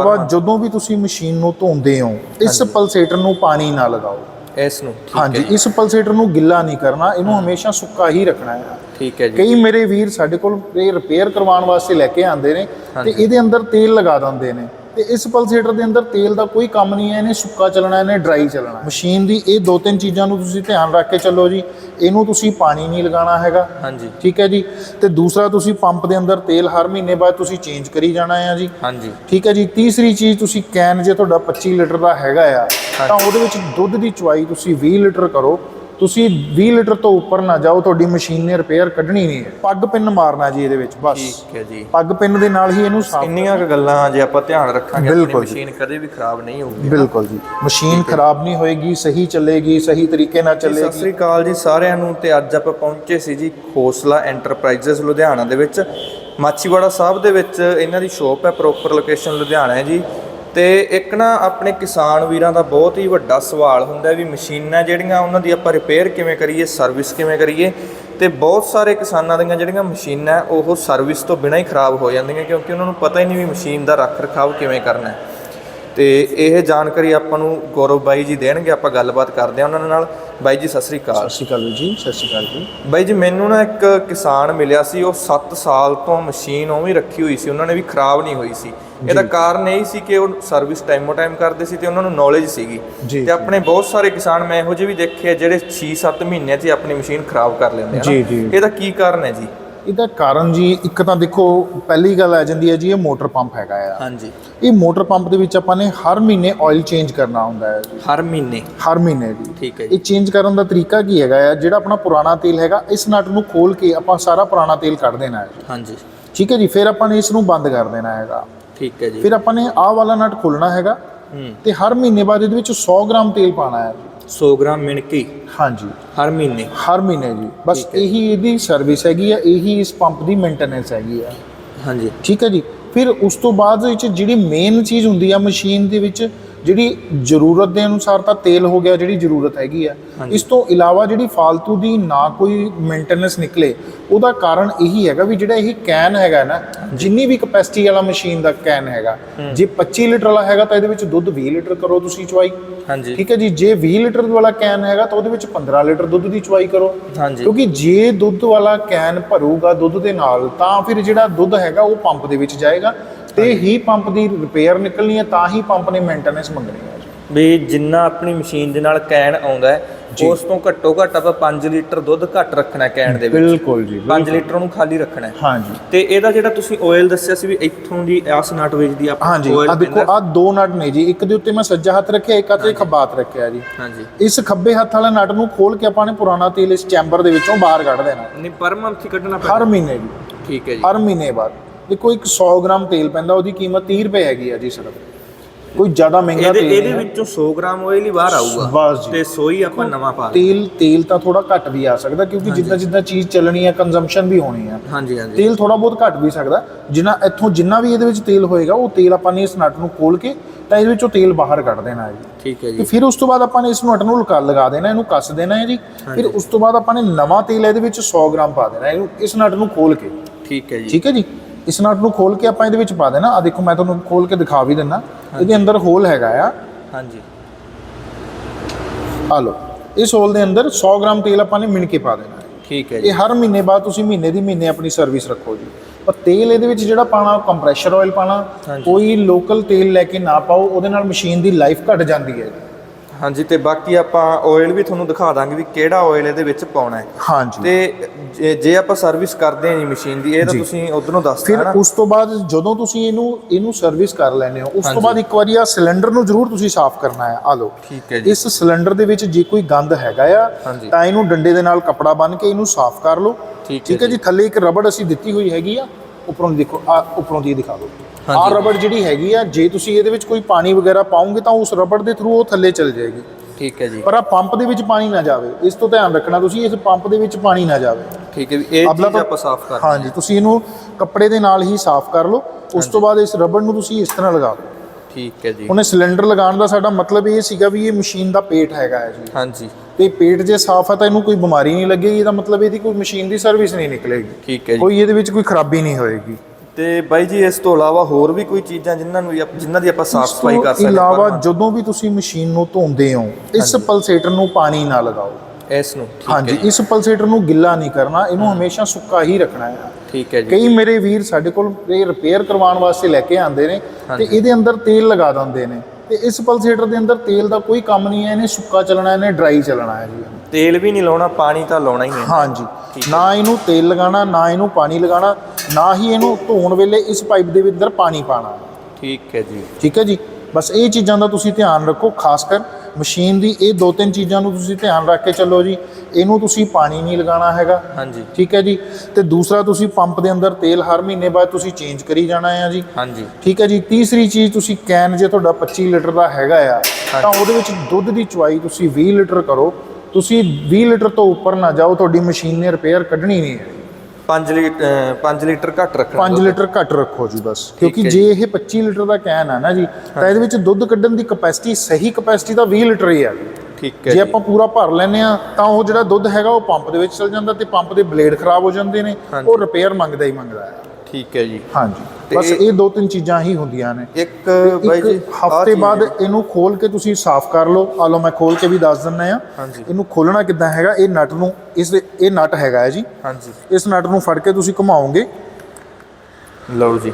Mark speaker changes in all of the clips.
Speaker 1: ਇਲਾਵਾ ਜਦੋਂ ਵੀ ਤੁਸੀਂ ਮਸ਼ੀਨ ਨੂੰ ਧੋਂਦੇ ਹੋ ਇਸ ਪਲਸੇਟਰ ਨੂੰ ਪਾਣੀ ਨਾ ਲਗਾਓ।
Speaker 2: ਇਸ ਨੂੰ ਠੀਕ
Speaker 1: ਹਾਂਜੀ ਇਸ ਪਲਸੇਟਰ ਨੂੰ ਗਿੱਲਾ ਨਹੀਂ ਕਰਨਾ ਇਹਨੂੰ ਹਮੇਸ਼ਾ ਸੁੱਕਾ ਹੀ ਰੱਖਣਾ ਹੈ।
Speaker 2: ਠੀਕ ਹੈ ਜੀ।
Speaker 1: ਕਈ ਮੇਰੇ ਵੀਰ ਸਾਡੇ ਕੋਲ ਇਹ ਰਿਪੇਅਰ ਕਰਵਾਉਣ ਵਾਸਤੇ ਲੈ ਕੇ ਆਉਂਦੇ ਨੇ ਤੇ ਇਹਦੇ ਅੰਦਰ ਤੇਲ ਲਗਾ ਦਿੰਦੇ ਨੇ। ਤੇ ਇਸ ਪਲਸੇਟਰ ਦੇ ਅੰਦਰ ਤੇਲ ਦਾ ਕੋਈ ਕੰਮ ਨਹੀਂ ਹੈ ਇਹਨੇ ਸੁੱਕਾ ਚੱਲਣਾ ਇਹਨੇ ਡਰਾਈ ਚੱਲਣਾ। ਮਸ਼ੀਨ ਦੀ ਇਹ ਦੋ ਤਿੰਨ ਚੀਜ਼ਾਂ ਨੂੰ ਤੁਸੀਂ ਧਿਆਨ ਰੱਖ ਕੇ ਚੱਲੋ ਜੀ। ਇਹਨੂੰ ਤੁਸੀਂ ਪਾਣੀ ਨਹੀਂ ਲਗਾਉਣਾ ਹੈਗਾ।
Speaker 2: ਹਾਂਜੀ।
Speaker 1: ਠੀਕ ਹੈ ਜੀ? ਤੇ ਦੂਸਰਾ ਤੁਸੀਂ ਪੰਪ ਦੇ ਅੰਦਰ ਤੇਲ ਹਰ ਮਹੀਨੇ ਬਾਅਦ ਤੁਸੀਂ ਚੇਂਜ ਕਰੀ ਜਾਣਾ ਹੈ ਜੀ।
Speaker 2: ਹਾਂਜੀ।
Speaker 1: ਠੀਕ ਹੈ ਜੀ? ਤੀਸਰੀ ਚੀਜ਼ ਤੁਸੀਂ ਕੈਨ ਜੇ ਤੁਹਾਡਾ 25 ਲੀਟਰ ਦਾ ਹੈਗਾ ਆ ਤਾਂ ਉਹਦੇ ਵਿੱਚ ਦੁੱਧ ਦੀ ਚੁਆਈ ਤੁਸੀਂ 20 ਲੀਟਰ ਕਰੋ। ਤੁਸੀਂ 20 ਲੀਟਰ ਤੋਂ ਉੱਪਰ ਨਾ ਜਾਓ ਤੁਹਾਡੀ ਮਸ਼ੀਨ ਨੇ ਰਿਪੇਅਰ ਕੱਢਣੀ ਨਹੀਂ ਹੈ। ਪੱਗ ਪਿੰਨ ਮਾਰਨਾ ਜੀ ਇਹਦੇ ਵਿੱਚ ਬਸ।
Speaker 2: ਠੀਕ ਹੈ ਜੀ।
Speaker 1: ਪੱਗ ਪਿੰਨ ਦੇ ਨਾਲ ਹੀ ਇਹਨੂੰ ਸਾਫ਼
Speaker 2: ਇੰਨੀਆਂ ਕੁ ਗੱਲਾਂ ਜੇ ਆਪਾਂ ਧਿਆਨ ਰੱਖਾਂਗੇ ਆਪਣੀ। ਮਸ਼ੀਨ ਕਦੇ ਵੀ ਖਰਾਬ ਨਹੀਂ ਹੋਊਗੀ।
Speaker 1: ਬਿਲਕੁਲ ਜੀ। ਮਸ਼ੀਨ ਖਰਾਬ ਨਹੀਂ ਹੋਏਗੀ ਸਹੀ ਚੱਲੇਗੀ ਸਹੀ ਤਰੀਕੇ ਨਾਲ
Speaker 2: ਸਤਿ
Speaker 1: ਚੱਲੇਗੀ।
Speaker 2: ਸ੍ਰੀ ਅਕਾਲ ਜੀ ਸਾਰਿਆਂ ਨੂੰ ਤੇ ਅੱਜ ਆਪਾਂ ਪਹੁੰਚੇ ਸੀ ਜੀ ਖੋਸਲਾ ਐਂਟਰਪ੍ਰਾਈਜ਼ਸ ਲੁਧਿਆਣਾ ਦੇ ਵਿੱਚ। ਮਾਚੀਵਾੜਾ ਸਾਹਿਬ ਦੇ ਵਿੱਚ ਇਹਨਾਂ ਦੀ ਸ਼ੋਪ ਹੈ ਪ੍ਰੋਪਰ ਲੋਕੇਸ਼ਨ ਲੁਧਿਆਣਾ ਹੈ ਜੀ। ਤੇ ਇੱਕ ਨਾ ਆਪਣੇ ਕਿਸਾਨ ਵੀਰਾਂ ਦਾ ਬਹੁਤ ਹੀ ਵੱਡਾ ਸਵਾਲ ਹੁੰਦਾ ਵੀ ਮਸ਼ੀਨਾਂ ਜਿਹੜੀਆਂ ਉਹਨਾਂ ਦੀ ਆਪਾਂ ਰਿਪੇਅਰ ਕਿਵੇਂ ਕਰੀਏ ਸਰਵਿਸ ਕਿਵੇਂ ਕਰੀਏ, ਤੇ ਬਹੁਤ ਸਾਰੇ ਕਿਸਾਨਾਂ ਦੀਆਂ ਜਿਹੜੀਆਂ ਮਸ਼ੀਨਾਂ, ਉਹ ਸਰਵਿਸ ਤੋਂ ਬਿਨਾਂ ਹੀ ਖਰਾਬ ਹੋ ਜਾਂਦੀਆਂ ਕਿਉਂਕਿ ਉਹਨਾਂ ਨੂੰ ਪਤਾ ਹੀ ਨਹੀਂ ਵੀ ਮਸ਼ੀਨ ਦਾ ਰੱਖ ਰਖਾਵ ਕਿਵੇਂ ਕਰਨਾ ਹੈ। ਤੇ ਇਹ ਜਾਣਕਾਰੀ ਆਪਾਂ ਨੂੰ ਗੌਰਵ ਬਾਈ ਜੀ ਦੇਣਗੇ ਆਪਾਂ ਗੱਲਬਾਤ ਕਰਦੇ ਹਾਂ ਉਹਨਾਂ ਨਾਲ। ਬਾਈ ਜੀ ਸਤਿ ਸ੍ਰੀ ਅਕਾਲ।
Speaker 1: ਸਤਿ ਸ਼੍ਰੀ ਅਕਾਲ ਜੀ ਸਤਿ ਸ਼੍ਰੀ ਅਕਾਲ ਜੀ।
Speaker 2: ਬਾਈ ਜੀ ਮੈਨੂੰ ਨਾ ਇੱਕ ਕਿਸਾਨ ਮਿਲਿਆ ਸੀ ਉਹ 7 ਸਾਲ ਤੋਂ ਮਸ਼ੀਨ ਉਵੇਂ ਰੱਖੀ ਹੋਈ ਸੀ ਉਹਨਾਂ ਨੇ ਵੀ ਖਰਾਬ ਨਹੀਂ ਹੋਈ ਸੀ। ਇਹਦਾ ਕਾਰਨ ਇਹ ਸੀ ਕਿ ਉਹ ਸਰਵਿਸ ਟਾਈਮੋ ਟਾਈਮ ਕਰਦੇ ਸੀ ਤੇ ਉਹਨਾਂ ਨੂੰ ਨੌਲੇਜ ਸੀਗੀ। ਤੇ ਆਪਣੇ ਬਹੁਤ ਸਾਰੇ ਕਿਸਾਨ ਮੈਂ ਇਹੋ ਜਿਹੇ ਵੀ ਦੇਖੇ ਆ ਜਿਹੜੇ 6-7 ਮਹੀਨਿਆਂ 'ਚ ਆਪਣੀ ਮਸ਼ੀਨ ਖਰਾਬ ਕਰ ਲੈਂਦੇ ਆ। ਇਹਦਾ ਕੀ ਕਾਰਨ ਹੈ ਜੀ?
Speaker 1: ਇਹਦਾ ਕਾਰਨ ਜੀ ਇੱਕ ਤਾਂ ਦੇਖੋ ਪਹਿਲੀ ਗੱਲ ਆ ਜਾਂਦੀ ਹੈ ਜੀ ਇਹ ਮੋਟਰ ਪੰਪ ਹੈਗਾ ਆ।
Speaker 2: ਹਾਂਜੀ।
Speaker 1: ਇਹ ਮੋਟਰ ਪੰਪ ਦੇ ਵਿੱਚ ਆਪਾਂ ਨੇ ਹਰ ਮਹੀਨੇ ਆਇਲ ਚੇਂਜ ਕਰਨਾ ਹੁੰਦਾ ਹੈ। ਜੀ
Speaker 2: ਹਰ ਮਹੀਨੇ?
Speaker 1: ਹਰ ਮਹੀਨੇ ਜੀ।
Speaker 2: ਠੀਕ ਹੈ ਜੀ।
Speaker 1: ਇਹ ਚੇਂਜ ਕਰਨ ਦਾ ਤਰੀਕਾ ਕੀ ਹੈਗਾ ਆ? ਜਿਹੜਾ ਆਪਣਾ ਪੁਰਾਣਾ ਤੇਲ ਹੈਗਾ ਇਸ ਨਟ ਨੂੰ ਖੋਲ ਕੇ ਆਪਾਂ ਸਾਰਾ ਪੁਰਾਣਾ ਤੇਲ ਕੱਢ ਦੇਣਾ ਹੈ।
Speaker 2: ਹਾਂਜੀ।
Speaker 1: ਠੀਕ ਹੈ ਜੀ ਫਿਰ ਆਪਾਂ ਨੇ ਇਸ ਨੂੰ ਬੰਦ ਕਰ ਦੇਣਾ ਹੈਗਾ।
Speaker 2: ਠੀਕ ਹੈ ਜੀ।
Speaker 1: ਫਿਰ ਆਪਾਂ ਨੇ ਆਹ ਵਾਲਾ ਨਟ ਖੋਲਣਾ ਹੈਗਾ ਤੇ ਹਰ ਮਹੀਨੇ ਬਾਅਦ ਇਹਦੇ ਵਿੱਚ 100 ਗ੍ਰਾਮ ਤੇਲ ਪਾਣਾ ਹੈ।
Speaker 2: 100 ਗ੍ਰਾਮ ਮਿਣਕੀ
Speaker 1: ਹਾਂਜੀ।
Speaker 2: ਹਰ ਮਹੀਨੇ।
Speaker 1: ਹਰ ਮਹੀਨੇ ਜੀ। ਬਸ ਇਹੀ ਇਹਦੀ ਸਰਵਿਸ ਹੈਗੀ ਆ ਇਹੀ ਇਸ ਪੰਪ ਦੀ ਮੇਨਟੇਨੈਂਸ ਹੈਗੀ ਆ।
Speaker 2: ਹਾਂਜੀ।
Speaker 1: ਠੀਕ ਹੈ ਜੀ। ਫਿਰ ਉਸ ਤੋਂ ਬਾਅਦ ਵਿੱਚ ਜਿਹੜੀ ਮੇਨ ਚੀਜ਼ ਹੁੰਦੀ ਆ ਮਸ਼ੀਨ ਦੇ ਵਿੱਚ ਜਿਹੜੀ ਜ਼ਰੂਰਤ ਦੇ ਅਨੁਸਾਰ ਤਾਂ ਤੇਲ ਹੋ ਗਿਆ ਜਿਹੜੀ ਜ਼ਰੂਰਤ ਹੈਗੀ ਆ। ਇਸ ਤੋਂ ਇਲਾਵਾ ਜਿਹੜੀ ਫालतू ਦੀ ਨਾ ਕੋਈ ਮੇਨਟੇਨੈਂਸ ਨਿਕਲੇ ਉਹਦਾ ਕਾਰਨ ਇਹੀ ਹੈਗਾ ਵੀ ਜਿਹੜਾ ਇਹ ਕੈਨ ਹੈਗਾ ਨਾ ਜਿੰਨੀ ਵੀ ਕਪੈਸਿਟੀ ਵਾਲਾ ਮਸ਼ੀਨ ਦਾ ਕੈਨ ਹੈਗਾ ਜੇ 25 ਲੀਟਰ ਵਾਲਾ ਹੈਗਾ ਤਾਂ ਇਹਦੇ ਵਿੱਚ ਦੁੱਧ 20 ਲੀਟਰ ਕਰੋ ਤੁਸੀਂ ਚੁਆਈ।
Speaker 2: ਹਾਂਜੀ।
Speaker 1: ਠੀਕ ਹੈ ਜੀ ਜੇ 20 ਲੀਟਰ ਵਾਲਾ ਕੈਨ ਹੈਗਾ ਤਾਂ ਉਹਦੇ ਵਿੱਚ 15 ਲੀਟਰ ਦੁੱਧ ਦੀ ਚੁਆਈ ਕਰੋ।
Speaker 2: ਹਾਂਜੀ।
Speaker 1: ਕਿਉਂਕਿ ਜੇ ਦੁੱਧ ਵਾਲਾ ਕੈਨ ਭਰੂਗਾ ਦੁੱਧ ਦੇ ਨਾਲ ਤਾਂ ਫਿਰ ਜਿਹੜਾ ਦੁੱਧ ਹੈਗਾ ਉਹ ਪੰਪ ਦੇ ਵਿੱਚ ਜਾਏਗਾ। ਤੇ ਹੀ ਪੰਪ ਦੀ ਰਿਪੇਅਰ ਨਿਕਲਣੀ ਹੈ ਤਾਂ ਹੀ ਪੰਪ ਨੇ ਮੇਨਟੇਨੈਂਸ ਮੰਗਣੀ ਹੈ
Speaker 2: ਵੀ ਜਿੰਨਾ ਆਪਣੀ ਮਸ਼ੀਨ ਦੇ ਨਾਲ ਕੈਨ ਆਉਂਦਾ ਹੈ ਉਸ ਤੋਂ ਘੱਟੋ ਘੱਟ ਆਪਾਂ 5 ਲੀਟਰ ਦੁੱਧ ਘੱਟ ਰੱਖਣਾ ਕੈਨ ਦੇ ਵਿੱਚ।
Speaker 1: ਬਿਲਕੁਲ ਜੀ
Speaker 2: 5 ਲੀਟਰ ਨੂੰ ਖਾਲੀ ਰੱਖਣਾ ਹੈ।
Speaker 1: ਹਾਂਜੀ
Speaker 2: ਤੇ ਇਹਦਾ ਜਿਹੜਾ ਤੁਸੀਂ ਆਇਲ ਦੱਸਿਆ ਸੀ ਵੀ ਇੱਥੋਂ ਦੀ ਆਸ ਨਟ ਵੇਚਦੀ ਆਪਾਂ
Speaker 1: ਹਾਂਜੀ ਆ ਦੇਖੋ ਆ ਦੋ ਨਟ ਨੇ ਜੀ ਇੱਕ ਦੇ ਉੱਤੇ ਮੈਂ ਸੱਜਾ ਹੱਥ ਰੱਖਿਆ ਇੱਕ ਹੱਥ ਤੇ ਖੱਬਾ ਹੱਥ ਰੱਖਿਆ ਜੀ।
Speaker 2: ਹਾਂਜੀ
Speaker 1: ਇਸ ਖੱਬੇ ਹੱਥ ਵਾਲਾ ਨਟ ਨੂੰ ਖੋਲ ਕੇ ਆਪਾਂ ਨੇ ਪੁਰਾਣਾ ਤੇਲ ਇਸ ਚੈਂਬਰ ਦੇ ਵਿੱਚੋਂ ਬਾਹਰ ਕੱਢ ਦੇਣਾ।
Speaker 2: ਨਹੀਂ ਪਰ ਮੰਥ ਹੀ ਕੱਢਣਾ
Speaker 1: ਹਰ
Speaker 2: ਪੈਂਦਾ
Speaker 1: ਮਹੀਨੇ ਜੀ।
Speaker 2: ਠੀਕ ਹੈ ਜੀ।
Speaker 1: ਹਰ ਮਹੀਨੇ ਬਾਅਦ। ਦੇਖੋ ਇੱਕ 100 ਗ੍ਰਾਮ ਤੇਲ ਪੈਂਦਾ ਉਹਦੀ ਕੀਮਤ 30 ਰੁਪਏ ਹੈਗੀ ਆ ਜੀ ਸਿਰਫ। ਕੋਈ ਜ਼ਿਆਦਾ ਮਹਿੰਗਾ ਤੇਲ
Speaker 2: ਇਹਦੇ। ਵਿੱਚੋਂ 100 ਗ੍ਰਾਮ ਆਇਲ ਹੀ ਬਾਹਰ ਆਊਗਾ। ਤੇ 100 ਹੀ ਆਪਾਂ ਨਵਾਂ ਪਾ
Speaker 1: ਤੇਲ ਤੇਲ ਤਾਂ ਥੋੜਾ ਘੱਟ ਵੀ ਆ ਸਕਦਾ ਕਿਉਂਕਿ ਜਿੱਦਾਂ ਜਿੱਦਾਂ ਚੀਜ਼ ਚੱਲਣੀ ਹੈ ਕੰਜ਼ੰਪਸ਼ਨ ਵੀ ਹੋਣੀ ਹੈ
Speaker 2: ਹਾਂਜੀ ਹਾਂਜੀ।
Speaker 1: ਤੇਲ ਥੋੜਾ ਬਹੁਤ ਘੱਟ ਵੀ ਸਕਦਾ। ਜਿੰਨਾ ਇੱਥੋਂ ਜਿੰਨਾ ਵੀ ਇਹਦੇ ਵਿੱਚ ਤੇਲ ਹੋਏਗਾ ਉਹ ਤੇਲ ਆਪਾਂ ਨੇ ਇਸ ਨਟ ਨੂੰ ਖੋਲ ਕੇ ਤਾਂ ਇਹਦੇ ਵਿੱਚੋਂ ਤੇਲ ਬਾਹਰ ਕੱਢ ਦੇਣਾ ਹੈ ਜੀ।
Speaker 2: ਠੀਕ ਹੈ
Speaker 1: ਤੇ
Speaker 2: ਜੀ।
Speaker 1: ਫਿਰ ਉਸ ਤੋਂ ਬਾਅਦ ਆਪਾਂ ਨੇ ਇਸ ਨੂੰ ਨਟ ਨੂੰ ਲਗਾ ਲਗਾ ਦੇਣਾ ਇਹਨੂੰ ਕੱਸ ਦੇਣਾ ਹੈ ਜੀ। ਫਿਰ ਉਸ ਤੋਂ ਬਾਅਦ ਆਪਾਂ ਨੇ ਨਵਾਂ ਤੇਲ ਇਹਦੇ ਵਿੱਚ 100 ਗ੍ਰਾਮ ਪਾ ਦੇਣਾ ਇਹਨੂੰ ਇਸ ਨਟ ਨੂੰ ਖੋਲ ਕੇ।
Speaker 2: ਠੀਕ ਹੈ ਜੀ।
Speaker 1: ਠੀਕ ਹੈ ਜੀ? ਇਸ ਨਟ ਨੂੰ ਖੋਲ ਕੇ ਆਪਾਂ ਇਹਦੇ ਵਿੱਚ ਪਾ ਦੇਣਾ। ਆ ਦੇਖੋ ਮੈਂ ਤੁਹਾਨੂੰ ਖੋਲ ਕੇ ਦਿਖਾ ਵੀ ਦਿੰਦਾ। ਇਹਦੇ ਅੰਦਰ ਹੋਲ ਹੈਗਾ ਆ।
Speaker 2: ਹਾਂਜੀ।
Speaker 1: ਆ ਲਓ ਇਸ ਹੋਲ ਦੇ ਅੰਦਰ 100 ਗ੍ਰਾਮ ਤੇਲ ਆਪਾਂ ਨੇ ਮਿਣ ਕੇ ਪਾ ਦੇਣਾ।
Speaker 2: ਠੀਕ ਹੈ ਜੀ।
Speaker 1: ਇਹ ਹਰ ਮਹੀਨੇ ਬਾਅਦ ਤੁਸੀਂ ਮਹੀਨੇ ਦੀ ਮਹੀਨੇ ਆਪਣੀ ਸਰਵਿਸ ਰੱਖੋ ਜੀ। ਪਰ ਤੇਲ ਇਹਦੇ ਵਿੱਚ ਜਿਹੜਾ ਪਾਣਾ ਕੰਪਰੈਸ਼ਰ ਆਇਲ ਪਾਣਾ ਕੋਈ ਲੋਕਲ ਤੇਲ ਲੈ ਕੇ ਨਾ ਪਾਓ ਉਹਦੇ ਨਾਲ ਮਸ਼ੀਨ ਦੀ ਲਾਈਫ ਘਟ ਜਾਂਦੀ ਹੈ
Speaker 2: ਹਾਂਜੀ ਤੇ ਬਾਕੀ ਆਪਾਂ ਆਇਲ ਵੀ ਤੁਹਾਨੂੰ ਦਿਖਾ ਦਾਂਗੇ ਵੀ ਕਿਹੜਾ ਆਇਲ ਇਹਦੇ ਵਿੱਚ ਪਾਉਣਾ ਹੈ।
Speaker 1: ਹਾਂਜੀ।
Speaker 2: ਤੇ ਜੇ- ਆਪਾਂ ਸਰਵਿਸ ਕਰਦੇ ਹਾਂ ਜੀ ਮਸ਼ੀਨ ਦੀ ਇਹ ਤਾਂ ਤੁਸੀਂ ਉਧਰੋਂ ਦੱਸਤਾ
Speaker 1: ਫਿਰ ਉਸ ਤੋਂ ਬਾਅਦ ਜਦੋਂ ਤੁਸੀਂ ਇਹਨੂੰ ਇਹਨੂੰ ਸਰਵਿਸ ਕਰ ਲੈਨੇ ਹੋ ਉਸ ਤੋਂ ਬਾਅਦ ਇੱਕ ਵਾਰੀ ਆ ਸਿਲੰਡਰ ਨੂੰ ਜ਼ਰੂਰ ਤੁਸੀਂ ਸਾਫ਼ ਕਰਨਾ ਹੈ। ਆ ਲਓ।
Speaker 2: ਠੀਕ ਹੈ ਜੀ।
Speaker 1: ਇਸ ਸਿਲੰਡਰ ਦੇ ਵਿੱਚ ਜੇ ਕੋਈ ਗੰਦ ਹੈਗਾ ਆ। ਤਾਂ ਇਹਨੂੰ ਡੰਡੇ ਦੇ ਨਾਲ ਕਪੜਾ ਬੰਨ ਕੇ ਇਹਨੂੰ ਸਾਫ਼ ਕਰ ਲਓ।
Speaker 2: ਠੀਕ
Speaker 1: ਹੈ ਜੀ। ਥੱਲੇ ਇੱਕ ਰਬੜ ਅਸੀਂ ਦਿੱਤੀ ਹੋਈ ਹੈਗੀ ਆ ਉੱਪਰੋਂ ਦੇਖੋ ਆ ਉੱਪਰੋਂ ਦੀ ਦਿਖਾ ਦਿਓ। ਆ ਰਬੜ ਜਿਹੜੀ ਹੈਗੀ ਆ ਜੇ ਤੁਸੀਂ ਇਹਦੇ ਵਿੱਚ ਕੋਈ ਪਾਣੀ ਵਗੈਰਾ ਪਾਉਂਗੇ ਤਾਂ ਉਸ ਰਬੜ ਦੇ ਥਰੂ ਉਹ ਥੱਲੇ ਚਲ ਜਾਏਗੀ।
Speaker 2: ਠੀਕ ਹੈ ਜੀ।
Speaker 1: ਪਰ ਆ ਪੰਪ ਦੇ ਵਿੱਚ ਪਾਣੀ ਨਾ ਜਾਵੇ। ਇਸ ਤੋਂ ਧਿਆਨ ਰੱਖਣਾ ਤੁਸੀਂ ਇਸ ਪੰਪ ਦੇ ਵਿੱਚ ਪਾਣੀ ਨਾ ਜਾਵੇ।
Speaker 2: ਠੀਕ ਹੈ ਵੀ ਇਹ ਚੀਜ਼ ਆਪਾਂ ਸਾਫ਼ ਕਰ
Speaker 1: ਹਾਂਜੀ ਤੁਸੀਂ ਇਹਨੂੰ ਕੱਪੜੇ ਦੇ ਨਾਲ ਹੀ ਸਾਫ਼ ਕਰ ਲਓ। ਉਸ ਤੋਂ ਬਾਅਦ ਇਸ ਰਬੜ ਨੂੰ ਤੁਸੀਂ ਇਸ ਤਰ੍ਹਾਂ ਲਗਾ ਦਿਓ।
Speaker 2: ਠੀਕ ਹੈ ਜੀ।
Speaker 1: ਉਹਨੇ ਸਿਲੰਡਰ ਲਗਾਉਣ ਦਾ ਸਾਡਾ ਮਤਲਬ ਇਹ ਸੀਗਾ ਵੀ ਇਹ ਮਸ਼ੀਨ ਦਾ ਪੇਟ ਹੈਗਾ ਹੈ ਜੀ।
Speaker 2: ਹਾਂਜੀ।
Speaker 1: ਤੇ ਪੇਟ ਜੇ ਸਾਫ਼ ਹੈ ਤਾਂ ਇਹਨੂੰ ਕੋਈ ਬਿਮਾਰੀ ਨਹੀਂ ਲੱਗੇਗੀ ਇਹਦਾ ਮਤਲਬ ਇਹਦੀ ਕੋਈ ਮਸ਼ੀਨ ਦੀ ਸਰਵਿਸ ਨਹੀਂ ਨਿਕਲੇਗੀ।
Speaker 2: ਠੀਕ ਹੈ ਜੀ।
Speaker 1: ਕੋਈ ਇਹਦੇ ਵਿੱਚ ਕੋਈ ਖਰਾਬੀ ਨਹੀਂ ਹੋਏਗੀ।
Speaker 2: ਤੇ ਬਾਈ ਜੀ ਇਸ ਤੋਂ ਇਲਾਵਾ ਹੋਰ ਵੀ ਕੋਈ ਚੀਜ਼ਾਂ ਜਿਨ੍ਹਾਂ ਨੂੰ ਜਿਨ੍ਹਾਂ ਦੀ ਆਪਾਂ ਸਾਫ਼ ਸਫ਼ਾਈ ਕਰ ਸਕਦੇ ਹਾਂ?
Speaker 1: ਇਲਾਵਾ ਜਦੋਂ ਵੀ ਤੁਸੀਂ ਮਸ਼ੀਨ ਨੂੰ ਧੋਂਦੇ ਹੋ ਇਸ ਪਲਸੇਟਰ ਨੂੰ ਪਾਣੀ ਨਾ ਲਗਾਓ।
Speaker 2: ਇਸ ਨੂੰ ਠੀਕ
Speaker 1: ਹਾਂਜੀ ਇਸ ਪਲਸੇਟਰ ਨੂੰ ਗਿੱਲਾ ਨਹੀਂ ਕਰਨਾ ਇਹਨੂੰ ਹਮੇਸ਼ਾ ਸੁੱਕਾ ਹੀ ਰੱਖਣਾ ਹੈ।
Speaker 2: ਠੀਕ ਹੈ ਜੀ।
Speaker 1: ਕਈ ਮੇਰੇ ਵੀਰ ਸਾਡੇ ਕੋਲ ਇਹ ਰਿਪੇਅਰ ਕਰਵਾਉਣ ਵਾਸਤੇ ਲੈ ਕੇ ਆਉਂਦੇ ਨੇ ਤੇ ਇਹਦੇ ਅੰਦਰ ਤੇਲ ਲਗਾ ਦਿੰਦੇ ਨੇ। ਤੇ ਇਸ ਪਲਸੇਟਰ ਦੇ ਅੰਦਰ ਤੇਲ ਦਾ ਕੋਈ ਕੰਮ ਨਹੀਂ ਹੈ ਇਹਨੇ ਸੁੱਕਾ ਚੱਲਣਾ ਇਹਨੇ ਡਰਾਈ ਚੱਲਣਾ ਹੈ ਜੀ।
Speaker 2: ਤੇਲ ਵੀ ਨਹੀਂ ਲਾਉਣਾ ਪਾਣੀ ਤਾਂ ਲਾਉਣਾ ਹੀ ਹੈ।
Speaker 1: ਹਾਂਜੀ। ਨਾ ਇਹਨੂੰ ਤੇਲ ਲਗਾਉਣਾ ਨਾ ਇਹਨੂੰ ਪਾਣੀ ਲਗਾਉਣਾ। ਨਾ ਹੀ ਇਹਨੂੰ ਧੋਣ ਵੇਲੇ ਇਸ ਪਾਈਪ ਦੇ ਅੰਦਰ ਪਾਣੀ ਪਾਣਾ।
Speaker 2: ਠੀਕ ਹੈ ਜੀ।
Speaker 1: ਠੀਕ ਹੈ ਜੀ? ਬਸ ਇਹ ਚੀਜ਼ਾਂ ਦਾ ਤੁਸੀਂ ਧਿਆਨ ਰੱਖੋ ਖਾਸ ਕਰ ਮਸ਼ੀਨ ਦੀ ਇਹ ਦੋ ਤਿੰਨ ਚੀਜ਼ਾਂ ਨੂੰ ਤੁਸੀਂ ਧਿਆਨ ਰੱਖ ਕੇ ਚੱਲੋ ਜੀ। ਇਹਨੂੰ ਤੁਸੀਂ ਪਾਣੀ ਨਹੀਂ ਲਗਾਉਣਾ ਹੈਗਾ।
Speaker 2: ਹਾਂਜੀ।
Speaker 1: ਠੀਕ ਹੈ ਜੀ? ਤੇ ਦੂਸਰਾ ਤੁਸੀਂ ਪੰਪ ਦੇ ਅੰਦਰ ਤੇਲ ਹਰ ਮਹੀਨੇ ਬਾਅਦ ਤੁਸੀਂ ਚੇਂਜ ਕਰੀ ਜਾਣਾ ਹੈ ਜੀ।
Speaker 2: ਹਾਂਜੀ।
Speaker 1: ਠੀਕ ਹੈ ਜੀ? ਤੀਸਰੀ ਚੀਜ਼ ਤੁਸੀਂ ਕੈਨ ਜੇ ਤੁਹਾਡਾ 25 ਲੀਟਰ ਦਾ ਹੈਗਾ ਆ ਤਾਂ ਉਹਦੇ ਵਿੱਚ ਦੁੱਧ ਦੀ ਚੁਆਈ ਤੁਸੀਂ 20 ਲੀਟਰ ਕਰੋ। ਤੁਸੀਂ 20 ਲੀਟਰ ਤੋਂ ਉੱਪਰ ਨਾ ਜਾਓ ਤੁਹਾਡੀ ਮਸ਼ੀਨ ਨੇ ਰਿਪੇਅਰ ਕੱਢਣੀ ਨਹੀਂ ਹੈ
Speaker 2: 5 ਲੀਟਰ 5 ਲੀਟਰ ਘੱਟ ਰੱਖਣਾ
Speaker 1: 5 ਲੀਟਰ ਘੱਟ ਰੱਖੋ ਜੀ ਬਸ ਕਿਉਂਕਿ ਜੇ ਇਹ 25 ਲੀਟਰ ਦਾ ਕੈਨ ਹੈ ਨਾ ਜੀ ਤਾਂ ਇਹਦੇ ਵਿੱਚ ਦੁੱਧ ਕੱਢਣ ਦੀ ਕਪੈਸਿਟੀ ਸਹੀ ਕਪੈਸਿਟੀ ਤਾਂ 20 ਲੀਟਰ ਹੀ ਹੈ
Speaker 2: ਠੀਕ ਹੈ
Speaker 1: ਜੇ
Speaker 2: ਜੀ।
Speaker 1: ਆਪਾਂ ਪੂਰਾ ਭਰ ਲੈਨੇ ਆ ਤਾਂ ਉਹ ਜਿਹੜਾ ਦੁੱਧ ਹੈਗਾ ਉਹ ਪੰਪ ਦੇ ਵਿੱਚ ਚਲ ਜਾਂਦਾ ਤੇ ਪੰਪ ਦੇ ਬਲੇਡ ਖਰਾਬ ਹੋ ਜਾਂਦੇ ਨੇ ਉਹ ਰਿਪੇਅਰ ਮੰਗਦਾ ਹੀ ਮੰਗਦਾ ਹੈ।
Speaker 2: ਠੀਕ ਹੈ ਜੀ।
Speaker 1: ਹਾਂਜੀ। ਬਸ
Speaker 2: ਇਹ-
Speaker 1: ਦੋ ਤਿੰਨ ਚੀਜ਼ਾਂ ਹੀ ਹੁੰਦੀਆਂ ਨੇ।
Speaker 2: ਇੱਕ ਬਾਈ ਜੀ
Speaker 1: ਹਫ਼ਤੇ ਬਾਅਦ। ਇਹਨੂੰ ਖੋਲ ਕੇ ਤੁਸੀਂ ਸਾਫ਼ ਕਰ ਲਓ। ਆ ਲਓ ਮੈਂ ਖੋਲ ਕੇ ਵੀ ਦੱਸ ਦਿੰਦਾ ਆ। ਇਹਨੂੰ ਖੋਲਣਾ ਕਿੱਦਾਂ ਹੈਗਾ? ਇਹ ਨਟ ਨੂੰ ਇਸ ਇਹ ਨਟ ਹੈਗਾ ਹੈ ਜੀ।
Speaker 2: ਹਾਂਜੀ।
Speaker 1: ਇਸ ਨਟ ਨੂੰ ਫੜ ਕੇ ਤੁਸੀਂ ਘੁਮਾਓਗੇ।
Speaker 2: ਲਓ ਜੀ।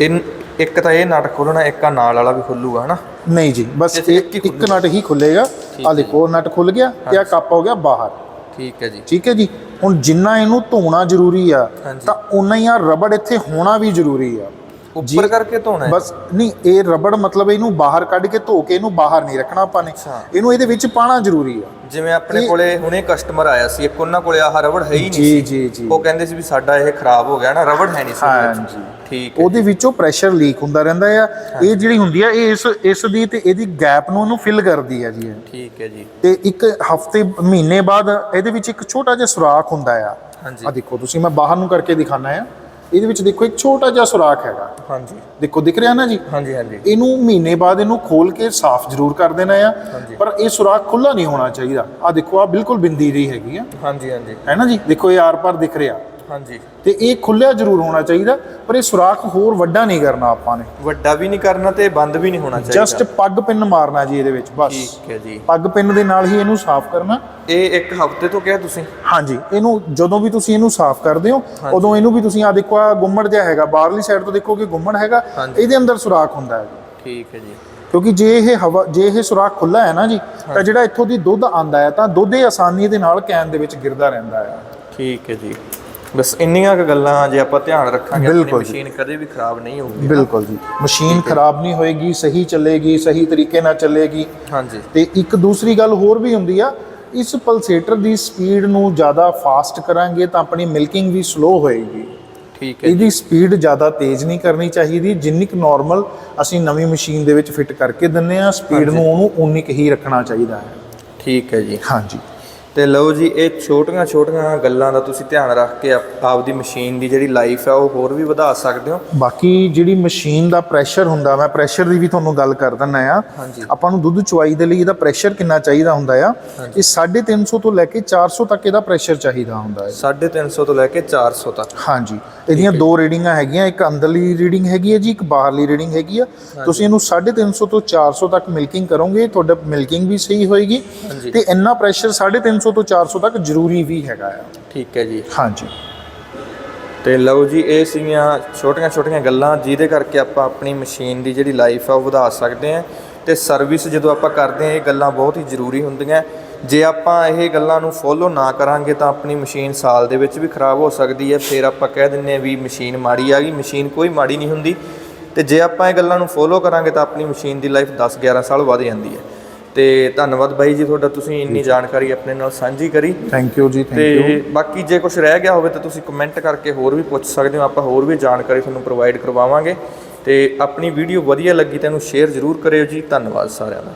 Speaker 2: ਇਹ ਇੱਕ ਤਾਂ ਇਹ ਨਟ ਖੋਲਣਾ ਇੱਕ ਆ ਨਾਲ ਵਾਲਾ ਵੀ ਖੁੱਲੂਗਾ ਹਨਾ?
Speaker 1: ਨਹੀਂ ਜੀ ਬਸ
Speaker 2: ਇੱਕ
Speaker 1: ਨਟ ਹੀ ਖੁੱਲੇਗਾ ਆ ਦੇਖੋ ਨਟ ਖੁੱਲ ਗਿਆ ਤੇ ਆ ਕੱਪ ਹੋ ਗਿਆ ਬਾਹਰ।
Speaker 2: ਠੀਕ ਹੈ ਜੀ।
Speaker 1: ਠੀਕ ਹੈ ਜੀ। ਹੁਣ ਜਿੰਨਾ ਇਹਨੂੰ ਧੋਣਾ ਜ਼ਰੂਰੀ ਆ। ਤਾਂ ਉਨਾ ਹੀ ਆ ਰਬੜ ਇੱਥੇ ਹੋਣਾ ਵੀ ਜ਼ਰੂਰੀ ਆ।
Speaker 2: ਉੱਪਰ ਕਰਕੇ ਧੋਣਾ ਹੈ?
Speaker 1: ਬਸ ਨਹੀਂ ਇਹ ਰਬੜ ਮਤਲਬ ਇਹਨੂੰ ਬਾਹਰ ਕੱਢ ਕੇ ਧੋ ਕੇ ਇਹਨੂੰ ਬਾਹਰ ਨਹੀਂ ਰੱਖਣਾ ਆਪਾਂ ਨੇ। ਇਹਨੂੰ ਇਹਦੇ ਵਿੱਚ ਪਾਣਾ ਜ਼ਰੂਰੀ ਆ।
Speaker 2: ਜਿਵੇਂ ਆਪਣੇ ਕੋਲੇ ਹੁਣੇ ਕਸਟਮਰ ਆਇਆ ਸੀ ਇੱਕ ਉਹਨਾਂ ਕੋਲੇ ਆਹ ਰਬੜ ਹੈ ਹੀ ਨਹੀਂ ਸੀ।
Speaker 1: ਜੀ ਜੀ।
Speaker 2: ਉਹ ਕਹਿੰਦੇ ਸੀ ਵੀ ਸਾਡਾ ਇਹ ਖਰਾਬ ਹੋ ਗਿਆ ਨਾ ਰਬੜ ਹੈ ਨਹੀਂ ਸੀ।
Speaker 1: ਹਾਂਜੀ।
Speaker 2: ਠੀਕ ਹੈ
Speaker 1: ਉਹਦੇ ਵਿੱਚੋਂ ਪ੍ਰੈਸ਼ਰ ਲੀਕ ਹੁੰਦਾ ਰਹਿੰਦਾ ਆ। ਇਹ ਜਿਹੜੀ ਹੁੰਦੀ ਆ ਇਹ ਇਸ ਇਸ ਦੀ ਤੇ ਇਹਦੀ ਗੈਪ ਨੂੰ ਇਹਨੂੰ ਫਿਲ ਕਰਦੀ ਆ ਜੀ।
Speaker 2: ਠੀਕ ਹੈ ਜੀ।
Speaker 1: ਤੇ ਇੱਕ ਹਫ਼ਤੇ ਮਹੀਨੇ ਬਾਅਦ ਇਹਦੇ ਵਿੱਚ ਇੱਕ ਛੋਟਾ ਜਿਹਾ ਸੁਰਾਖ ਹੁੰਦਾ ਆ।
Speaker 2: ਹਾਂਜੀ।
Speaker 1: ਆ ਦੇਖੋ ਤੁਸੀਂ ਮੈਂ ਬਾਹਰ ਨੂੰ ਕਰਕੇ ਦਿਖਾਣਾ ਆ। ਇਹਦੇ ਵਿੱਚ ਦੇਖੋ ਇੱਕ ਛੋਟਾ ਜਿਹਾ ਸੁਰਾਖ ਹੈਗਾ।
Speaker 2: ਹਾਂਜੀ।
Speaker 1: ਦੇਖੋ ਦਿਖ ਰਿਹਾ ਨਾ ਜੀ?
Speaker 2: ਹਾਂਜੀ ਹਾਂਜੀ।
Speaker 1: ਇਹਨੂੰ ਮਹੀਨੇ ਬਾਅਦ ਇਹਨੂੰ ਖੋਲ ਕੇ ਸਾਫ਼ ਜ਼ਰੂਰ ਕਰ ਦੇਣਾ ਆ। ਪਰ ਇਹ ਸੁਰਾਖ ਖੁੱਲਾ ਨਹੀਂ ਹੋਣਾ ਚਾਹੀਦਾ। ਆ ਦੇਖੋ ਆ ਬਿਲਕੁਲ ਬਿੰਦੀ ਰਹੀ ਹੈਗੀ ਆ।
Speaker 2: ਹਾਂਜੀ ਹਾਂਜੀ।
Speaker 1: ਹੈ ਨਾ ਜੀ? ਦੇਖੋ ਇਹ ਆਰ ਪਾਰ ਦਿਖ ਰਿਹਾ।
Speaker 2: ਹਾਂਜੀ।
Speaker 1: ਤੇ ਇਹ ਖੁੱਲਿਆ ਜ਼ਰੂਰ ਹੋਣਾ ਚਾਹੀਦਾ ਪਰ ਇਹ ਸੁਰਾਖ ਹੋਰ ਵੱਡਾ ਨਹੀਂ ਕਰਨਾ ਆਪਾਂ ਨੇ।
Speaker 2: ਵੱਡਾ ਵੀ ਨਹੀਂ ਕਰਨਾ ਤੇ ਬੰਦ ਵੀ ਨਹੀਂ ਹੋਣਾ ਚਾਹੀਦਾ।
Speaker 1: ਜਸਟ ਪੱਗ ਪਿੰਨ ਮਾਰਨਾ ਜੀ ਇਹਦੇ ਵਿੱਚ ਬਸ।
Speaker 2: ਠੀਕ ਹੈ ਜੀ।
Speaker 1: ਪੱਗ ਪਿੰਨ ਦੇ ਨਾਲ ਹੀ ਇਹਨੂੰ ਸਾਫ਼ ਕਰਨਾ।
Speaker 2: ਇਹ ਇੱਕ ਹਫ਼ਤੇ ਤੋਂ ਕਿਹਾ ਤੁਸੀਂ?
Speaker 1: ਹਾਂਜੀ ਇਹਨੂੰ ਜਦੋਂ ਵੀ ਤੁਸੀਂ ਇਹਨੂੰ ਸਾਫ਼ ਕਰਦੇ ਹੋ ਉਦੋਂ ਇਹਨੂੰ ਵੀ ਤੁਸੀਂ ਆ ਦੇਖੋ ਆ ਗੁੰਮੜ ਜਿਹਾ ਹੈਗਾ ਬਾਹਰਲੀ ਸਾਈਡ ਤੋਂ ਦੇਖੋਗੇ ਗੁੰਮੜ ਹੈਗਾ। ਇਹਦੇ ਅੰਦਰ ਸੁਰਾਖ ਹੁੰਦਾ ਹੈ।
Speaker 2: ਠੀਕ ਹੈ ਜੀ।
Speaker 1: ਕਿਉਂਕਿ ਜੇ ਇਹ ਹਵਾ ਜੇ ਇਹ ਸੁਰਾਖ ਖੁੱਲਾ ਹੈ ਨਾ ਜੀ ਤਾਂ ਜਿਹੜਾ ਇੱਥੋਂ ਦੀ ਦੁੱਧ ਆਂਦਾ ਹੈ ਤਾਂ ਦੁੱਧ ਇਹ ਆਸਾਨੀ ਦੇ ਨਾਲ ਕੈਨ ਦੇ ਵਿੱਚ ਗਿਰਦਾ ਰਹਿੰਦਾ ਹੈ।
Speaker 2: ਠੀਕ ਹੈ ਜੀ। ਬਸ ਇੰਨੀਆਂ ਕੁ ਗੱਲਾਂ ਜੇ ਆਪਾਂ ਧਿਆਨ ਰੱਖਾਂਗੇ ਆਪਣੀ। ਮਸ਼ੀਨ ਕਦੇ ਵੀ ਖਰਾਬ ਨਹੀਂ ਹੋਊਗੀ
Speaker 1: ਬਿਲਕੁਲ ਜੀ। ਮਸ਼ੀਨ ਖਰਾਬ ਨਹੀਂ ਹੋਏਗੀ ਸਹੀ ਚੱਲੇਗੀ ਸਹੀ ਤਰੀਕੇ ਨਾਲ ਚੱਲੇਗੀ।
Speaker 2: ਹਾਂਜੀ।
Speaker 1: ਤੇ ਇੱਕ ਦੂਸਰੀ ਗੱਲ ਹੋਰ ਵੀ ਹੁੰਦੀ ਆ ਇਸ ਪਲਸੇਟਰ ਦੀ ਸਪੀਡ ਨੂੰ ਜ਼ਿਆਦਾ ਫਾਸਟ ਕਰਾਂਗੇ ਤਾਂ ਆਪਣੀ ਮਿਲਕਿੰਗ ਵੀ ਸਲੋ ਹੋਏਗੀ।
Speaker 2: ਠੀਕ ਹੈ
Speaker 1: ਇਹਦੀ ਸਪੀਡ ਜ਼ਿਆਦਾ ਤੇਜ਼ ਨਹੀਂ ਕਰਨੀ ਚਾਹੀਦੀ ਜਿੰਨੀ ਕੁ ਨਾਰਮਲ ਅਸੀਂ ਨਵੀਂ ਮਸ਼ੀਨ ਦੇ ਵਿੱਚ ਫਿੱਟ ਕਰਕੇ ਦਿੰਨੇ ਆ ਸਪੀਡ ਨੂੰ ਉਹਨੂੰ ਉਨੀ ਕੁ ਹੀ ਰੱਖਣਾ ਚਾਹੀਦਾ ਹੈ।
Speaker 2: ਠੀਕ ਹੈ ਜੀ।
Speaker 1: ਹਾਂਜੀ।
Speaker 2: ਤੇ ਲਓ ਜੀ ਇਹ ਛੋਟੀਆਂ ਛੋਟੀਆਂ ਗੱਲਾਂ ਦਾ ਤੁਸੀਂ ਧਿਆਨ ਰੱਖ ਕੇ ਆਪ- ਆਪਦੀ ਮਸ਼ੀਨ ਦੀ ਜਿਹੜੀ ਲਾਈਫ ਹੈ ਉਹ ਹੋਰ ਵੀ ਵਧਾ ਸਕਦੇ ਹੋ।
Speaker 1: ਬਾਕੀ ਜਿਹੜੀ ਮਸ਼ੀਨ ਦਾ ਪ੍ਰੈਸ਼ਰ ਹੁੰਦਾ ਮੈਂ ਪ੍ਰੈਸ਼ਰ ਦੀ ਵੀ ਤੁਹਾਨੂੰ ਗੱਲ ਕਰ ਦਿੰਨਾ ਆ। ਆਪਾਂ ਨੂੰ ਦੁੱਧ ਚੁਆਈ ਦੇ ਲਈ ਇਹਦਾ ਪ੍ਰੈਸ਼ਰ ਕਿੰਨਾ ਚਾਹੀਦਾ ਹੁੰਦਾ ਆ? ਇਹ 350 ਤੋਂ ਲੈ ਕੇ 400 ਤੱਕ ਇਹਦਾ ਪ੍ਰੈਸ਼ਰ ਚਾਹੀਦਾ ਹੁੰਦਾ ਹੈ।
Speaker 2: 350 ਤੋਂ ਲੈ ਕੇ 400 ਤੱਕ।
Speaker 1: ਹਾਂਜੀ। ਇਹਦੀਆਂ ਦੋ ਰੀਡਿੰਗਾਂ ਹੈਗੀਆਂ ਇੱਕ ਅੰਦਰਲੀ ਰੀਡਿੰਗ ਹੈਗੀ ਹੈ ਜੀ ਇੱਕ ਬਾਹਰਲੀ ਰੀਡਿੰਗ ਹੈਗੀ ਆ। ਤੁਸੀਂ ਇਹਨੂੰ 350 ਤੋਂ 400 ਤੱਕ ਮਿਲਕਿੰਗ ਕਰੋਗੇ ਤੁਹਾਡਾ ਮਿਲਕਿੰਗ ਵੀ ਸਹੀ ਹੋਏਗੀ। ਤੇ ਇੰਨਾ ਪ੍ਰੈਸ਼ਰ 350 ਤੋਂ 400 ਤੱਕ ਜ਼ਰੂਰੀ ਵੀ ਹੈਗਾ ਆ।
Speaker 2: ਠੀਕ ਹੈ ਜੀ।
Speaker 1: ਹਾਂਜੀ।
Speaker 2: ਤੇ ਲਓ ਜੀ ਇਹ ਸੀਗੀਆਂ ਛੋਟੀਆਂ ਛੋਟੀਆਂ ਗੱਲਾਂ ਜਿਹਦੇ ਕਰਕੇ ਆਪਾਂ ਆਪਣੀ ਮਸ਼ੀਨ ਦੀ ਜਿਹੜੀ ਲਾਈਫ ਆ ਉਹ ਵਧਾ ਸਕਦੇ ਹਾਂ ਤੇ ਸਰਵਿਸ ਜਦੋਂ ਆਪਾਂ ਕਰਦੇ ਹਾਂ ਇਹ ਗੱਲਾਂ ਬਹੁਤ ਹੀ ਜ਼ਰੂਰੀ ਹੁੰਦੀਆਂ। ਜੇ ਆਪਾਂ ਇਹ ਗੱਲਾਂ ਨੂੰ ਫੋਲੋ ਨਾ ਕਰਾਂਗੇ ਤਾਂ ਆਪਣੀ ਮਸ਼ੀਨ ਸਾਲ ਦੇ ਵਿੱਚ ਵੀ ਖਰਾਬ ਹੋ ਸਕਦੀ ਹੈ। ਫਿਰ ਆਪਾਂ ਕਹਿ ਦਿੰਨੇ ਆ ਵੀ ਮਸ਼ੀਨ ਮਾੜੀ ਆ ਗਈ ਮਸ਼ੀਨ ਕੋਈ ਮਾੜੀ ਨਹੀਂ ਹੁੰਦੀ। ਤੇ ਜੇ ਆਪਾਂ ਇਹ ਗੱਲਾਂ ਨੂੰ ਫੋਲੋ ਕਰਾਂਗੇ ਤਾਂ ਆਪਣੀ ਮਸ਼ੀਨ ਦੀ ਲਾਈਫ 10 11 ਸਾਲ ਵਧ ਜਾਂਦੀ ਹੈ। ਤੇ ਧੰਨਵਾਦ ਬਾਈ ਜੀ ਤੁਹਾਡਾ ਤੁਸੀਂ ਇੰਨੀ ਜਾਣਕਾਰੀ ਆਪਣੇ ਨਾਲ ਸਾਂਝੀ ਕਰੀ।
Speaker 1: ਥੈਂਕ ਯੂ ਜੀ ਥੈਂਕ ਯੂ
Speaker 2: ਤੇ ਬਾਕੀ ਜੇ ਕੁਝ ਰਹਿ ਗਿਆ ਹੋਵੇ ਤਾਂ ਤੁਸੀਂ ਕਮੈਂਟ ਕਰਕੇ ਹੋਰ ਵੀ ਪੁੱਛ ਸਕਦੇ ਹੋ। ਆਪਾਂ ਹੋਰ ਵੀ ਜਾਣਕਾਰੀ ਤੁਹਾਨੂੰ ਪ੍ਰੋਵਾਈਡ ਕਰਵਾਵਾਂਗੇ। ਤੇ ਆਪਣੀ ਵੀਡੀਓ ਵਧੀਆ ਲੱਗੀ ਤਾਂ ਇਹਨੂੰ ਸ਼ੇਅਰ ਜ਼ਰੂਰ ਕਰਿਓ ਜੀ। ਧੰਨਵਾਦ ਸਾਰਿਆਂ ਦਾ।